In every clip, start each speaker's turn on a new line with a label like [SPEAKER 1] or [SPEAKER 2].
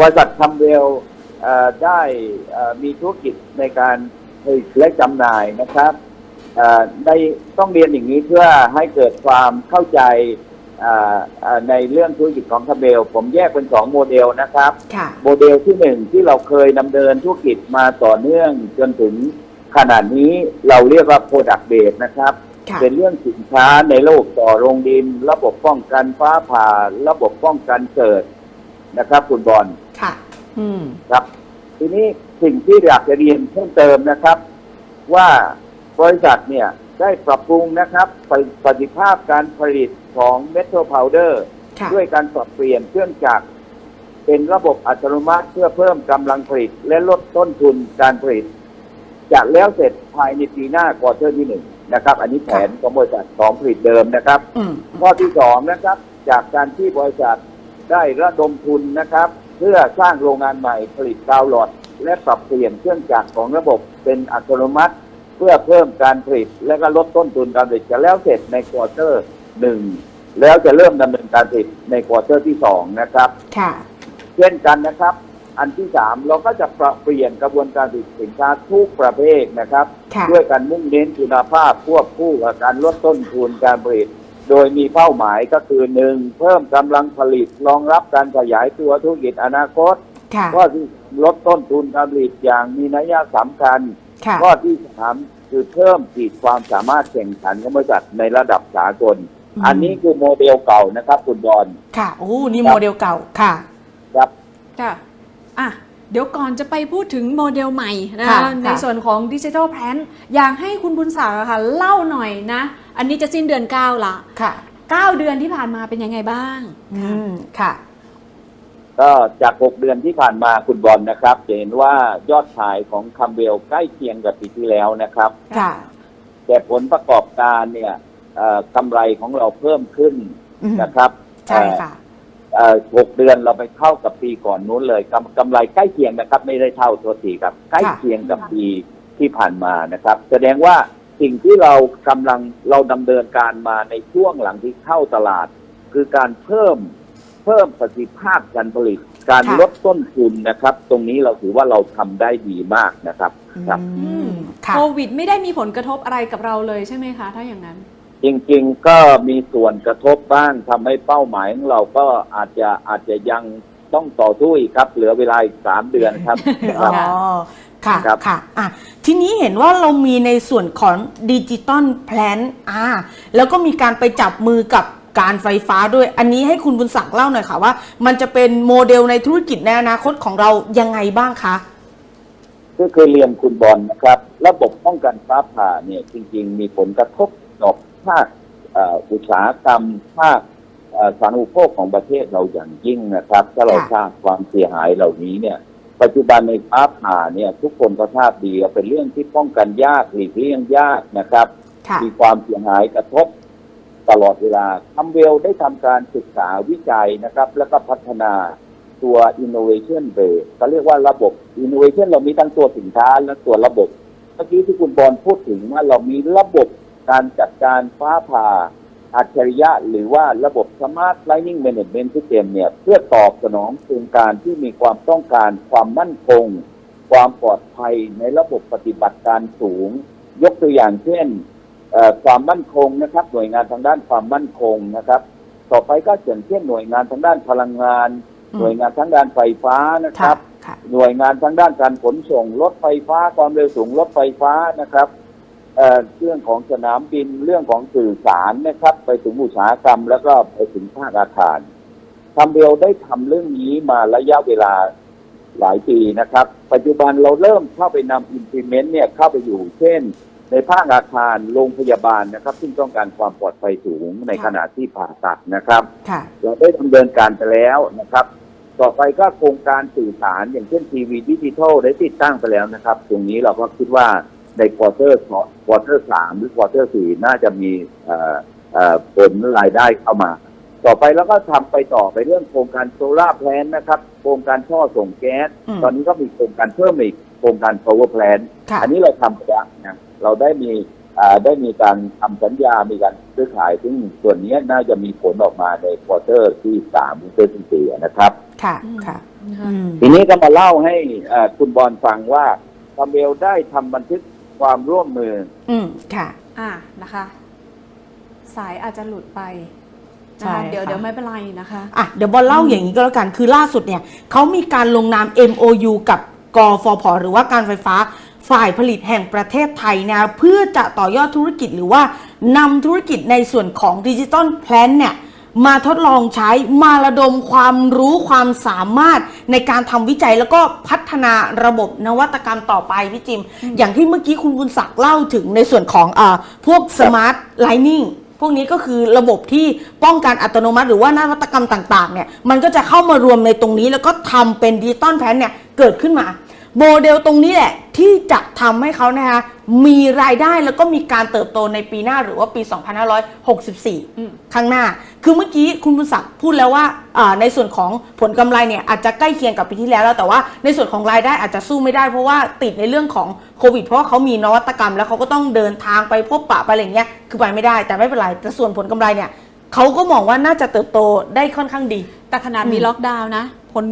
[SPEAKER 1] บริษัทคัมเวลเอ่อได้เอ่อมีธุรกิจในการผลิตและจำหน่ายนะครับเอ่อในต้องเรียนอย่างนี้เพื่อให้เกิดความเข้าใจเอ่อเอ่อในเรื่องธุรกิจของคัมเวลผมแยกเป็นสองโมเดลนะครับ
[SPEAKER 2] ค่ะ
[SPEAKER 1] โมเดลที่หนึ่งที่เราเคยดำเนินธุรกิจมาต่อเนื่องจนถึงขนาดนี้เราเรียกว่า Product Base นะครับ
[SPEAKER 2] ค่ะ
[SPEAKER 1] เป็นเรื่องสินค้าในโลกต่อโรงดิน ระบบป้องกันฟ้าผ่า ระบบป้องกันเกิด นะครับ คุณบอล
[SPEAKER 2] ค่ะ อืม
[SPEAKER 1] ครับ ทีนี้สิ่งที่อยากจะเรียนเพิ่มเติมนะครับ ว่าบริษัทเนี่ยได้ปรับปรุงนะครับประประสิทธิภาพการผลิตของเมทัลพาวเดอร์
[SPEAKER 2] ค่ะ
[SPEAKER 1] ด้วยการปรับเปลี่ยนเครื่องจักรเป็นระบบอัตโนมัติเพื่อเพิ่มกำลังผลิต และลดต้นทุนการผลิต จะแล้วเสร็จภายในปีหน้าควอเตอร์ที่หนึ่งนะครับ อันนี้แผนของบริษัทของผลิตเดิมนะครับ
[SPEAKER 2] อืม
[SPEAKER 1] ข้อที่สองนะครับ จากการที่บริษัท ได้ระดมทุนนะครับ เพื่อสร้างโรงงานใหม่ผลิตดาวน์โหลดและปรับเปลี่ยนเครื่องจักรของระบบเป็นอัตโนมัติ เพื่อเพิ่มการผลิต และก็ลดต้นทุนการผลิตจะแล้วเสร็จในควอเตอร์หนึ่งแล้วจะเริ่มดำเนินการผลิตในควอเตอร์ที่สองนะครับ
[SPEAKER 2] ค่ะ
[SPEAKER 1] เช่นกันนะครับ อันที่สามเราก็จะปรับเปลี่ยนกระบวนการผลิตสินค้าทุกประเภทนะครับ
[SPEAKER 2] ค่ะ
[SPEAKER 1] ด้วยการมุ่งเน้นคุณภาพควบคู่กับการลดต้นทุนการผลิต โดยมีเป้าหมายก็คือหนึ่งเพิ่มกำลังผลิตรองรับการขยายตัวธุรกิจอนาคต
[SPEAKER 2] ค่ะ
[SPEAKER 1] ข้อที่ลดต้นทุนการผลิตอย่างมีนัยสำคัญ
[SPEAKER 2] ค่ะ
[SPEAKER 1] ข้อที่สามคือเพิ่มขีดความสามารถแข่งขันของบริษัทในระดับสากล
[SPEAKER 2] อืม
[SPEAKER 1] อันนี้คือโมเดลเก่านะครับ คุณบอล
[SPEAKER 2] ค่ะโอ้นี่
[SPEAKER 1] ครับ
[SPEAKER 2] โมเดลเก่าค่ะ
[SPEAKER 1] ครับ
[SPEAKER 3] ค่ะอะ เดี๋ยวก่อนจะไปพูดถึงโมเดลใหม่นะ
[SPEAKER 2] ค่ะ
[SPEAKER 3] คะใน
[SPEAKER 2] ค่ะ
[SPEAKER 3] ส่วนของดิจิทัลแพลนอยากให้คุณบุญศักดิ์อะค่ะเล่าหน่อยนะ อันนี้จะสิ้นเดือน 9 ละ
[SPEAKER 2] ค่ะ
[SPEAKER 3] 9 เดือนที่ผ่านมาเป็นยังไงบ้าง
[SPEAKER 2] อืมค่ะ
[SPEAKER 1] ก็จาก 6 เดือนที่ผ่านมาคุณบอลนะครับจะเห็นว่ายอดขายของคัมเบลใกล้เคียงกับปีที่แล้วนะครับ
[SPEAKER 2] ค่ะ
[SPEAKER 1] แต่ผลประกอบการเนี่ยเอ่อกำไรของเราเพิ่มขึ้น
[SPEAKER 2] อืม
[SPEAKER 1] นะครับ
[SPEAKER 2] ใช่ค่ะ
[SPEAKER 1] เอ่อ หกเดือนเราไปเท่ากับปีก่อนนู้นเลยกำกำไรใกล้เคียงนะครับ ไม่ได้เท่าตัวสีครับ ใกล้เคียงกับปีที่ผ่านมานะครับ แสดงว่าสิ่งที่เรากำลังเราดำเนินการมาในช่วงหลังที่เข้าตลาด คือการเพิ่มเพิ่มประสิทธิภาพการผลิต การ
[SPEAKER 2] ค่ะ
[SPEAKER 1] ลดต้นทุนนะครับ ตรงนี้เราถือว่าเราทำได้ดีมากนะครับครับ
[SPEAKER 2] อืมค่ะ
[SPEAKER 3] โควิดไม่ได้มีผลกระทบอะไรกับเราเลยใช่ไหมคะ ถ้าอย่างนั้น
[SPEAKER 1] จริงๆก็มีส่วนกระทบบ้างทำให้เป้าหมายของเราก็อาจจะอาจจะยังต้องต่อสู้อีกครับ เหลือเวลาอีกสามเดือนครับ
[SPEAKER 2] อ๋อ ค่ะ
[SPEAKER 1] ครับ
[SPEAKER 2] ค่ะ อะ ทีนี้เห็นว่าเรามีในส่วนของดิจิตอลแพลนอ่า แล้วก็มีการไปจับมือกับการไฟฟ้าด้วย อันนี้ให้คุณบุญศักดิ์เล่าหน่อยค่ะว่า มันจะเป็นโมเดลในธุรกิจในอนาคตของเรายังไงบ้างคะ
[SPEAKER 1] ก็เคยเรียนคุณบอลนะครับ ระบบป้องกันฟ้าผ่าเนี่ยจริง ๆ มีผลกระทบต่อ ภาคเอ่ออุตสาหกรรมภาคเอ่อสาธารณูปโภคของประเทศเราอย่างยิ่งนะครับ ถ้าเรา
[SPEAKER 2] ค่ะ
[SPEAKER 1] ทราบความเสียหายเหล่านี้เนี่ย ปัจจุบันในฟ้าผ่าเนี่ย ทุกคนก็ทราบดีว่าเป็นเรื่องที่ป้องกันยากหลีกเลี่ยงยากนะครับ
[SPEAKER 2] ค่ะ
[SPEAKER 1] มีความเสียหายกระทบตลอดเวลาคัมเวลได้ทำการศึกษาวิจัยนะครับ แล้วก็พัฒนาตัว innovation base เขาเรียกว่าระบบ innovation เรามีทั้งตัวสินค้าและตัวระบบ เมื่อกี้ที่คุณบอลพูดถึงว่าเรามีระบบ การจัดการฟ้าผ่าอัจฉริยะ หรือว่าระบบ Smart Lighting Management System เนี่ย เพื่อตอบสนองโครงการที่มีความต้องการความมั่นคง ความปลอดภัยในระบบปฏิบัติการสูง ยกตัวอย่างเช่นเอ่อความมั่นคงนะครับ หน่วยงานทางด้านความมั่นคงนะครับ ต่อไปก็อย่างเช่นหน่วยงานทางด้านพลังงาน
[SPEAKER 2] อืม
[SPEAKER 1] หน่วยงานทางด้านไฟฟ้านะค
[SPEAKER 2] ค่ะ
[SPEAKER 1] รับ
[SPEAKER 2] ค่ะ
[SPEAKER 1] หน่วยงานทางด้านการขนส่งรถไฟฟ้าความเร็วสูงรถไฟฟ้านะครับ เอ่อเรื่องของสนามบินเรื่องของสื่อสารนะครับ ไปถึงอุตสาหกรรม แล้วก็ไปถึงภาคอาคารทำเบลได้ทำเรื่องนี้มาระยะเวลาหลายปีนะครับ ปัจจุบันเราเริ่มเข้าไปนำ implement เนี่ยเข้าไปอยู่ เช่น ในภาคอาคารโรงพยาบาลนะครับ ซึ่งต้องการความปลอดภัยสูงในขณะที่ผ่าตัดนะครับ
[SPEAKER 2] ค่ะ
[SPEAKER 1] เราได้ดำเนินการไปแล้วนะครับ ต่อไปก็โครงการสื่อสารอย่างเช่นทีวีดิจิทัลได้ติดตั้งไปแล้วนะครับ ตรงนี้เราก็คิดว่า ในควอเตอร์ควอเตอร์สามหรือควอเตอร์สี่น่าจะมีเอ่อเอ่อผลรายได้เข้ามา ต่อไปแล้วก็ทำไปต่อไปเรื่องโครงการโซลาร์แพลนนะครับ โครงการท่อส่งแก๊ส
[SPEAKER 2] อืม
[SPEAKER 1] ตอนนี้ก็มีโครงการเพิ่มอีกโครงการ power plant
[SPEAKER 2] ค่ะ
[SPEAKER 1] อันนี้เราทำไปแล้วนะเราได้มีอ่าได้มีการทำสัญญา มีการซื้อขาย ซึ่งส่วนนี้น่าจะมีผลออกมาในควอเตอร์ที่สามควอเตอร์ที่สี่นะครับ
[SPEAKER 2] ค่ะ
[SPEAKER 3] อืม
[SPEAKER 2] ค่ะ
[SPEAKER 3] นะคะ
[SPEAKER 2] อืม
[SPEAKER 1] ทีนี้ก็มาเล่าให้เอ่อคุณบอลฟังว่าคาเมลได้ทำบันทึก ความร่วมมือ
[SPEAKER 2] อืมค่ะ
[SPEAKER 3] อ่านะคะ สายอาจจะหลุดไป
[SPEAKER 2] ใช่
[SPEAKER 3] นะคะเดี๋ยว
[SPEAKER 2] ค่ะ
[SPEAKER 3] เดี๋ยวไม่เป็นไรนะคะ
[SPEAKER 2] อะเดี๋ยวบอลเล่าอย่างนี้ก็แล้วกันคือล่าสุดเนี่ยเขามีการลงนาม MOU กับกฟผหรือว่าการไฟฟ้าฝ่ายผลิตแห่งประเทศไทยนะเพื่อจะต่อยอดธุรกิจหรือว่านำธุรกิจในส่วนของดิจิตอลแพลนเนี่ย มาทดลองใช้มาระดมความรู้ความสามารถในการทำวิจัยแล้วก็พัฒนาระบบนวัตกรรมต่อไปพี่จิม อย่างที่เมื่อกี้คุณบุญศักดิ์เล่าถึงในส่วนของอาพวกสมาร์ทไลนิ่งพวกนี้ก็คือระบบที่ป้องกันอัตโนมัติ หรือว่านวัตกรรมต่างๆเนี่ยมันก็จะเข้ามารวมในตรงนี้แล้วก็ทำเป็นดิจิตอลแพลนเนี่ยเกิดขึ้นมาโมเดลตรงนี้แหละ ที่จะทำให้เขานะคะมีรายได้แล้วก็มีการเติบโตในปีหน้าหรือว่าปี 2564
[SPEAKER 3] อืม
[SPEAKER 2] ข้างหน้า คือเมื่อกี้คุณบุญศักดิ์พูดแล้วว่าอ่าในส่วนของผลกำไรเนี่ยอาจจะใกล้เคียงกับปีที่แล้วแล้ว แต่ว่าในส่วนของรายได้อาจจะสู้ไม่ได้เพราะว่าติดในเรื่องของโควิด เพราะว่าเขามีนวัตกรรม แล้วเขาก็ต้องเดินทางไปพบปะไปอะไรอย่างเงี้ยคือไปไม่ได้ แต่ไม่เป็นไรแต่ส่วนผลกำไรเนี่ยเขาก็มองว่าน่าจะเติบโตได้ค่อนข้างดี
[SPEAKER 3] แต่ขนาดมี
[SPEAKER 2] อืม
[SPEAKER 3] ล็อกดาวน์นะผล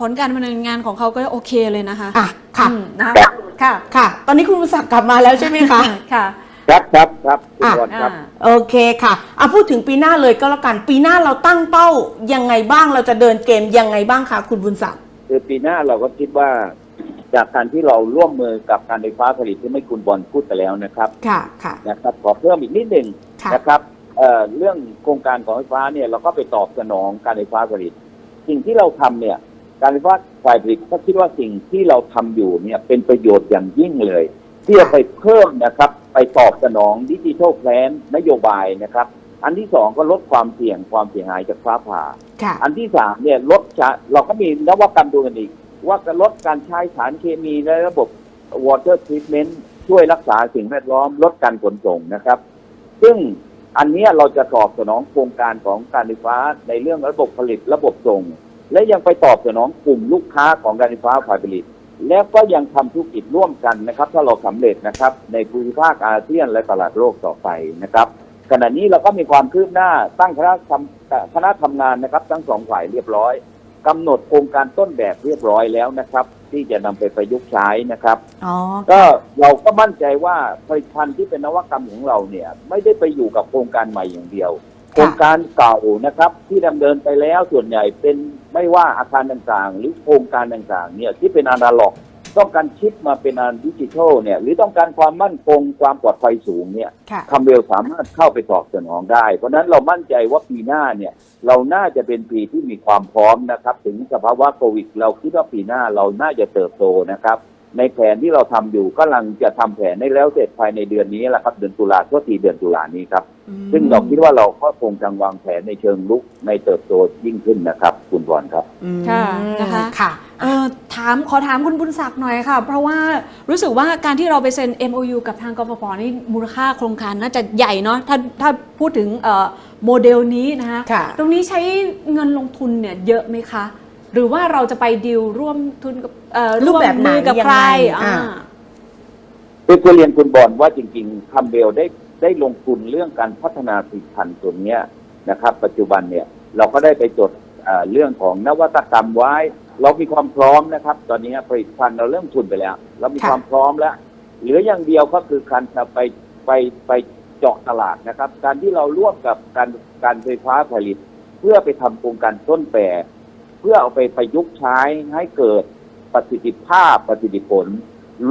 [SPEAKER 3] ผลการดำเนินงานของเขาก็โอเคเลยนะคะ
[SPEAKER 2] อะค่ะ
[SPEAKER 3] อืมนะคะ
[SPEAKER 1] ครับ
[SPEAKER 3] ค่ะ
[SPEAKER 2] ค่ะ ตอนนี้คุณบุญศักดิ์กลับมาแล้วใช่ไหมคะ
[SPEAKER 3] ค่ะ
[SPEAKER 1] ครับครับครับคุณ
[SPEAKER 2] อะ
[SPEAKER 1] บอลครับ
[SPEAKER 3] อ่า
[SPEAKER 2] โอเคค่ะอะพูดถึงปีหน้าเลยก็แล้วกัน ปีหน้าเราตั้งเป้ายังไงบ้างเราจะเดินเกมยังไงบ้างคะคุณบุญศักดิ์
[SPEAKER 1] คือปีหน้าเราก็คิดว่า จากการที่เราร่วมมือกับการไฟฟ้าผลิตที่ไม่คุณบอลพูดไปแล้วนะครับ
[SPEAKER 2] ค่ะค่ะ
[SPEAKER 1] นะครับขอเพิ่มอีกนิดหนึ่ง
[SPEAKER 2] ค่ะ
[SPEAKER 1] นะครับเอ่อเรื่องโครงการของไฟฟ้าเนี่ยเราก็ไปตอบสนองการไฟฟ้าผลิต สิ่งที่เราทำเนี่ย การไฟฟ้าฝ่ายผลิตก็คิดว่าสิ่งที่เราทำอยู่เนี่ยเป็นประโยชน์อย่างยิ่งเลย ที่จะไปเพิ่มนะครับ ไปตอบสนองดิจิทัลแพลนนโยบายนะครับ อันที่สองก็ลดความเสี่ยงความเสียหายจากฟ้าผ่า
[SPEAKER 2] ค่ะ
[SPEAKER 1] อันที่สามเนี่ยลดชะเราก็มีนวัตกรรมดูกันอีก ว่าจะลดการใช้สารเคมีในระบบ water treatment ช่วยรักษาสิ่งแวดล้อมลดการขนส่งนะครับ ซึ่งอันเนี้ยเราจะตอบสนองโครงการของการไฟฟ้าในเรื่องระบบผลิตระบบส่ง และยังไปตอบสนองกลุ่มลูกค้าของการไฟฟ้าฝ่ายผลิต แล้วก็ยังทำธุรกิจร่วมกันนะครับ ถ้าเราสำเร็จนะครับ ในภูมิภาคอาเซียนและตลาดโลกต่อไปนะครับ ขณะนี้เราก็มีความคืบหน้าตั้งคณะทำเอ่อคณะทำงานนะครับ ทั้งสองฝ่ายเรียบร้อยกำหนดโครงการต้นแบบเรียบร้อยแล้วนะครับ ที่จะนำไปประยุกต์ใช้นะครับ
[SPEAKER 2] อ๋อ
[SPEAKER 1] ก็เราก็มั่นใจว่าผลิตภัณฑ์ที่เป็นนวัตกรรมของเราเนี่ย ไม่ได้ไปอยู่กับโครงการใหม่อย่างเดียว โครงการเก่านะครับ ที่ดำเนินไปแล้วส่วนใหญ่เป็นไม่ว่าอาคารต่างๆ หรือโครงการต่างๆ เนี่ยที่เป็นอนาล็อก ต้องการชิปมาเป็นอันดิจิทัลเนี่ย หรือต้องการความมั่นคงความปลอดภัยสูงเนี่ย
[SPEAKER 2] ค่ะ
[SPEAKER 1] คำเวลสามารถเข้าไปตอบสนองได้ เพราะฉะนั้นเรามั่นใจว่าปีหน้าเนี่ย เราน่าจะเป็นปีที่มีความพร้อมนะครับ ถึงสภาวะโควิด เราคิดว่าปีหน้าเราน่าจะเติบโตนะครับ ในแผนที่เราทำอยู่ก็กำลังจะทำแผนให้แล้วเสร็จภายในเดือนนี้แหละครับเดือนตุลาทั่วทีเดือนตุลานี้ครับ ซึ่งเราคิดว่าเราก็คงจะวางแผนในเชิงลุกในเติบโตยิ่งขึ้นนะครับ คุณบอลครับ
[SPEAKER 2] อืม
[SPEAKER 3] ค่ะนะคะ
[SPEAKER 2] ค่ะ
[SPEAKER 3] เออถามขอถามคุณบุญศักดิ์หน่อยค่ะ เพราะว่ารู้สึกว่าการที่เราไปเซ็น MOU กับทางกฟผนี่มูลค่าโครงการน่าจะใหญ่เนาะถ้าถ้าพูดถึงเอ่อโมเดลนี้นะคะ
[SPEAKER 2] ค่ะ
[SPEAKER 3] ตรงนี้ใช้เงินลงทุนเนี่ยเยอะไหมคะ หรือว่าเราจะไปดีลร่วมทุนกับเอ่อ
[SPEAKER 2] รูปแบบไหน
[SPEAKER 3] วมมือกับ
[SPEAKER 2] ยัง
[SPEAKER 3] ใคร
[SPEAKER 2] ไง
[SPEAKER 3] อ่า
[SPEAKER 2] อ่า
[SPEAKER 1] คือคือเรียนคุณบอลว่าจริงๆคัมเบลได้ได้ลงทุนเรื่องการพัฒนาผลิตภัณฑ์ตัวเนี้ยนะครับ ปัจจุบันเนี่ยเราก็ได้ไปจดเอ่อเรื่องของนวัตกรรมไว้ เรามีความพร้อมนะครับ ตอนนี้ผลิตภัณฑ์เราเริ่มทุนไปแล้ว เรามี
[SPEAKER 2] ค่ะ
[SPEAKER 1] ความพร้อมแล้วเหลืออย่างเดียวก็คือการจะไปไปไปเจาะตลาดนะครับ การที่เราร่วมกับการการไฟฟ้าผลิต เพื่อไปทำโครงการต้นแบบ เพื่อเอาไปประยุกต์ใช้ให้เกิดประสิทธิภาพประสิทธิผล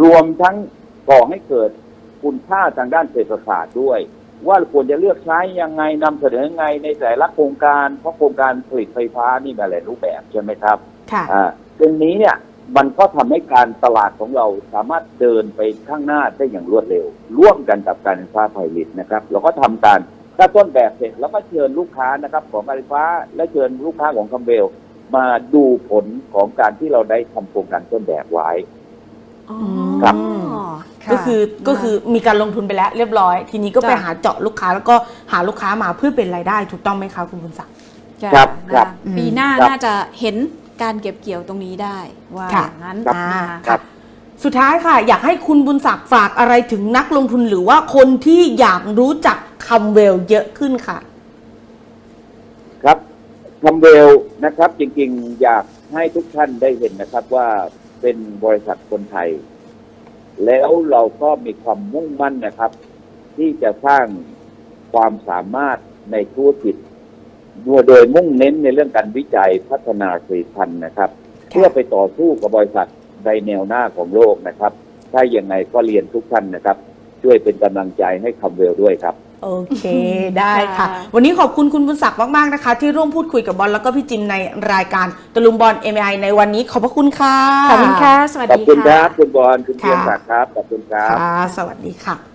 [SPEAKER 1] รวมทั้งก่อให้เกิดคุณค่าทางด้านเศรษฐศาสตร์ด้วย ว่าควรจะเลือกใช้ยังไงนำเสนอยังไงในแต่ละโครงการ เพราะโครงการผลิตไฟฟ้านี่มีหลายรูปแบบใช่ไหมครับ
[SPEAKER 2] ค่ะ
[SPEAKER 1] อ่าตรงนี้เนี่ยมันก็ทำให้การตลาดของเราสามารถเดินไปข้างหน้าได้อย่างรวดเร็ว ร่วมกันกับการไฟฟ้าผลิตนะครับเราก็ทำการถ้าต้นแบบเสร็จแล้วก็เชิญลูกค้านะครับของการไฟฟ้าและเชิญลูกค้าของคัมเบล มาดูผลของการที่เราได้ทำโครงการต้นแบบไว้
[SPEAKER 3] อ๋อ
[SPEAKER 1] ครับะ
[SPEAKER 2] ก็คือก็คือมีการลงทุนไปแล้วเรียบร้อย ทีนี้ก็ไป
[SPEAKER 3] จ้ะ
[SPEAKER 2] หาเจาะลูกค้าแล้วก็หาลูกค้ามาเพื่อเป็นรายได้ถูกต้องไหมคะคุณบุญศักดิ์
[SPEAKER 3] จ้ะ
[SPEAKER 1] ครับ
[SPEAKER 3] นะครับ
[SPEAKER 2] อืม
[SPEAKER 3] ปีหน้า
[SPEAKER 1] ครับ
[SPEAKER 3] น่าจะเห็นการเก็บเกี่ยวตรงนี้ได้ว่า
[SPEAKER 2] ค่ะ
[SPEAKER 3] อย่างนั้น
[SPEAKER 1] ครับ
[SPEAKER 2] อ่า
[SPEAKER 3] นะคะ
[SPEAKER 1] ครับ
[SPEAKER 2] สุดท้ายค่ะ อยากให้คุณบุญศักดิ์ฝากอะไรถึงนักลงทุนหรือว่าคนที่อยากรู้จักคัมเวลเยอะขึ้นค่ะ
[SPEAKER 1] ครับคัมเบลนะครับ จริงๆ อยากให้ทุกท่านได้เห็นนะครับว่าเป็นบริษัทคนไทย แล้วเราก็มีความมุ่งมั่นนะครับ ที่จะสร้างความสามารถในธุรกิจโดยมุ่งเน้นในเรื่องการวิจัยพัฒนาผลิตภัณฑ์นะครับ เพื่อไปต่อสู้กับบริษัทในแนวหน้าของโลกนะครับ ถ้าอย่างไรก็เรียนทุกท่านนะครับ ช่วยเป็นกำลังใจให้คำเวลด้วยครับ
[SPEAKER 2] โอเค ได้ค่ะ
[SPEAKER 3] ค่ะ
[SPEAKER 2] วันนี้ขอบคุณคุณบุญศักดิ์มาก ๆ นะคะ ที่ร่วมพูดคุยกับบอลแล้วก็พี่จิมในรายการตะลุมบอล MI ในวันนี้ขอบพระคุณค่ะ
[SPEAKER 3] ขอบคุณค่ะ สวัส
[SPEAKER 1] ขอบ
[SPEAKER 3] ดี
[SPEAKER 1] คุณค
[SPEAKER 3] ค่ะ
[SPEAKER 1] รับ คุณบอลคุณเพียง
[SPEAKER 2] ค่ะ
[SPEAKER 1] ศักดิ์ครับ ขอบคุณครับ
[SPEAKER 2] ค่ะสวัสดีค่ะ